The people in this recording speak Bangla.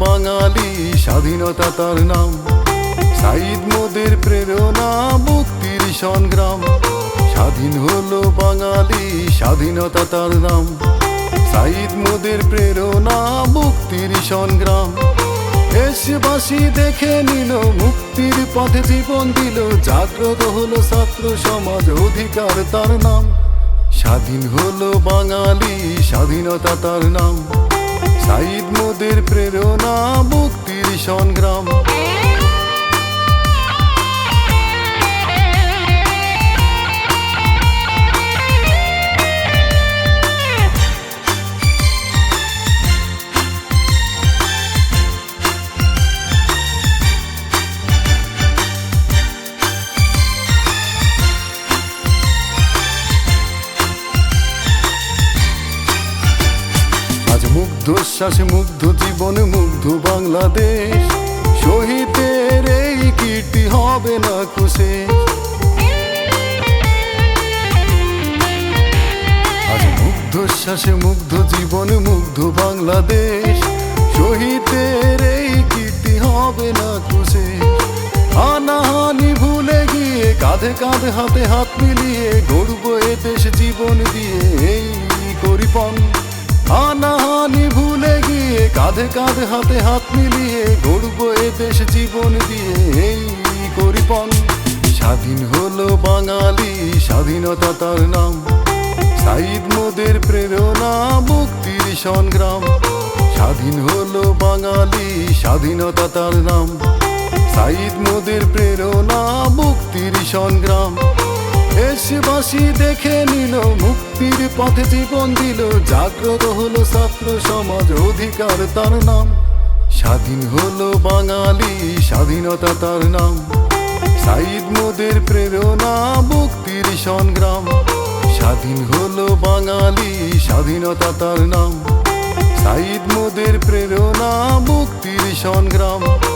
বাঙালি, স্বাধীনতা তার নাম। সাইদ মোদের প্রেরণা, মুক্তির সংগ্রাম। স্বাধীন হলো বাঙালি, স্বাধীনতা তার নাম। সাইদ মোদের প্রেরণা, মুক্তির সংগ্রাম। দেশবাসী দেখে নিল, মুক্তির পথে জীবন দিল। জাগ্রত হলো ছাত্র সমাজ, অধিকার তার নাম। স্বাধীন হলো বাঙালি, স্বাধীনতা তার নাম। সাইদ মোদের প্রেরণা মুক্তির সংগ্রাম শ্বাসে মুগ্ধ জীবন, মুগ্ধ বাংলাদেশ। শহীদের এই কীর্তি হবে না আজ মুগ্ধ শ্বাসে, মুগ্ধ জীবন, মুগ্ধ বাংলাদেশ। শহীদের এই কীর্তি হবে না খুশে। আনাহানি ভুলে গিয়ে, কাঁধে কাঁধে, হাতে হাত মিলিয়ে গড়ব এ দেশ জীবন দিয়ে, এই করিপন। হানাহানি ভুলে গিয়ে কাঁধে কাঁধে হাতে হাত মিলিয়ে গড়ব এ দেশ জীবন দিয়ে। এই করিপন স্বাধীন হলো বাঙালি, স্বাধীনতা তার নাম। সাইদ মোদের প্রেরণা, মুক্তির সংগ্রাম। স্বাধীন হলো বাঙালি, স্বাধীনতা তার নাম। সাইদ মোদের প্রেরণা, মুক্তির সংগ্রাম। দেশবাসী দেখে নিল, মুক্তির পথে জীবন দিল, জাগ্রত হলো ছাত্র সমাজ অধিকার তার নাম। স্বাধীন হলো বাঙালি, স্বাধীনতা তার নাম। সাইদ মোদের প্রেরণা, মুক্তির সংগ্রাম। স্বাধীন হলো বাঙালি, স্বাধীনতা তার নাম। সাইদ মোদের প্রেরণা, মুক্তির সংগ্রাম।